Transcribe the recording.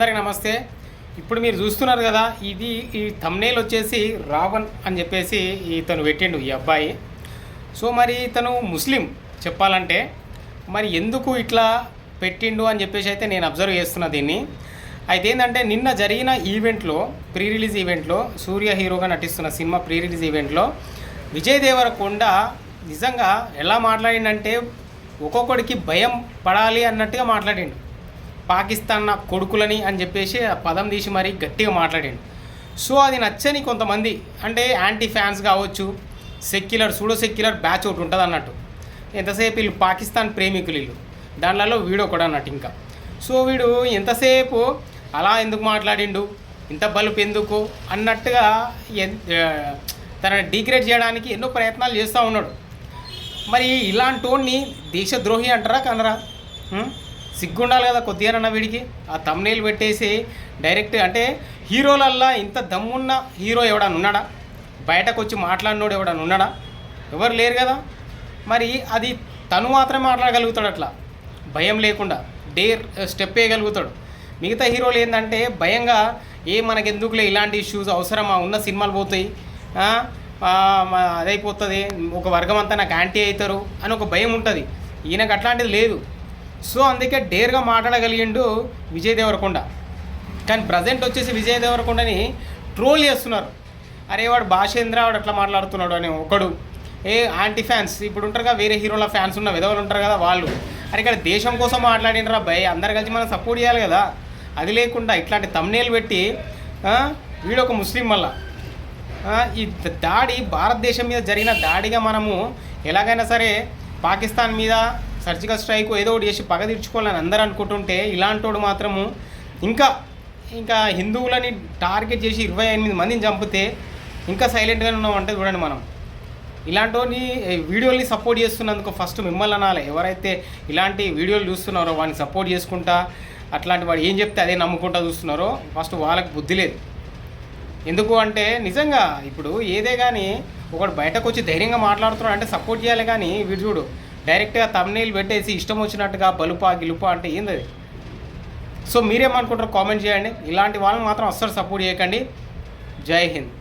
అందరికి నమస్తే. ఇప్పుడు మీరు చూస్తున్నారు కదా ఇది ఈ తమ్నేల్ వచ్చేసి రావణ్ అని చెప్పేసి ఇతను పెట్టిండు ఈ అబ్బాయి. సో మరి ఇతను ముస్లిం చెప్పాలంటే మరి ఎందుకు ఇట్లా పెట్టిండు అని చెప్పేసి అయితే నేను అబ్జర్వ్ చేస్తున్నా దీన్ని. అయితే ఏంటంటే నిన్న జరిగిన ఈవెంట్లో ప్రీ రిలీజ్ ఈవెంట్లో సూర్య హీరోగా నటిస్తున్న సినిమా ప్రీ రిలీజ్ ఈవెంట్లో విజయ్ దేవరకొండ నిజంగా ఎలా మాట్లాడిండంటే ఒక్కొక్కడికి భయం పడాలి అన్నట్టుగా మాట్లాడిండు. పాకిస్తాన్ నా కొడుకులని అని చెప్పేసి ఆ పదం తీసి మరీ గట్టిగా మాట్లాడాడు. సో అది నచ్చని కొంతమంది అంటే యాంటీ ఫ్యాన్స్ కావచ్చు సెక్యులర్ సూడో సెక్యులర్ బ్యాచ్ ఒకటి ఉంటుంది అన్నట్టు. ఎంతసేపు వీళ్ళు పాకిస్తాన్ ప్రేమికులు వీళ్ళు? దానిలలో వీడు ఒకడు అన్నట్టు ఇంకా. సో వీడు ఎంతసేపు అలా ఎందుకు మాట్లాడిండు? ఇంత బలుపు ఎందుకు? అన్నట్టుగా తనని డిగ్రేడ్ చేయడానికి ఎన్నో ప్రయత్నాలు చేస్తూ ఉన్నాడు. మరి ఇలాంటి వాడిని దేశద్రోహి అంటారా కనరా? సిగ్గుండాలి కదా కొద్దిగానన్న వీడికి. ఆ తమ్నేలు పెట్టేసి డైరెక్ట్ అంటే హీరోలల్లా ఇంత దమ్మున్న హీరో ఎవడన్నా ఉన్నాడా? బయటకు వచ్చి మాట్లాడినోడు ఎవడన్నా ఉన్నాడా? ఎవరు లేరు కదా. మరి అది తను మాత్రమే మాట్లాడగలుగుతాడు అట్లా. భయం లేకుండా డేర్ స్టెప్ వేయగలుగుతాడు. మిగతా హీరోలు ఏంటంటే భయంగా ఏ మనకెందుకులే ఇలాంటి ఇష్యూస్ అవసరమా? ఉన్న సినిమాలు పోతాయి. అదైపోతుంది. ఒక వర్గం అంతా నాకు యాంటీ అవుతారు అని ఒక భయం ఉంటుంది. ఈయనకు అట్లాంటిది లేదు. సో అందుకే డేర్గా మాట్లాడగలిగిండు విజయ్ దేవరకొండ. కానీ ప్రజెంట్ వచ్చేసి విజయ్ దేవరకొండని ట్రోల్ చేస్తున్నారు. అరే వాడు భాషేంద్ర వాడు అట్లా మాట్లాడుతున్నాడు అని ఒకడు. ఏ యాంటీ ఫ్యాన్స్. ఇప్పుడు ఉంటారు కదా వేరే హీరోల ఫ్యాన్స్ ఉన్న విధవలు ఉంటారు కదా వాళ్ళు. అరే ఇక్కడ దేశం కోసం మాట్లాడినరా భయ్? అందరు కలిసి మనం సపోర్ట్ చేయాలి కదా. అది లేకుండా ఇట్లాంటి తమ్నేలు పెట్టి వీడు ఒక ముస్లిం మళ్ళా. ఈ దాడి భారతదేశం మీద జరిగిన దాడిగా మనము ఎలాగైనా సరే పాకిస్తాన్ మీద సర్జికల్ స్ట్రైక్ ఏదో ఒకటి చేసి పగ తీర్చుకోవాలని అందరూ అనుకుంటుంటే ఇలాంటోడు మాత్రము ఇంకా ఇంకా హిందువులని టార్గెట్ చేసి ఇరవై ఎనిమిది మందిని చంపితే ఇంకా సైలెంట్గానే ఉన్నామంటే చూడండి మనం. ఇలాంటి వీడియోల్ని సపోర్ట్ చేస్తున్నందుకు ఫస్ట్ మిమ్మల్ని అనాలి. ఎవరైతే ఇలాంటి వీడియోలు చూస్తున్నారో వాడిని సపోర్ట్ చేసుకుంటా అట్లాంటి వాడు ఏం చెప్తే అదే నమ్ముకుంటా చూస్తున్నారో ఫస్ట్ వాళ్ళకి బుద్ధి లేదు. ఎందుకు అంటే నిజంగా ఇప్పుడు ఏదే కానీ ఒకడు బయటకు వచ్చి ధైర్యంగా మాట్లాడుతున్నాడు అంటే సపోర్ట్ చేయాలి కానీ వీడు చూడు డైరెక్ట్గా తమ్నీళ్ళు పెట్టేసి ఇష్టం వచ్చినట్టుగా బలుపా గిలుపా అంటే ఏంది? సో మీరేమనుకుంటారు కామెంట్ చేయండి. ఇలాంటి వాళ్ళని మాత్రం అస్సలు సపోర్ట్ చేయకండి. జై హింద్.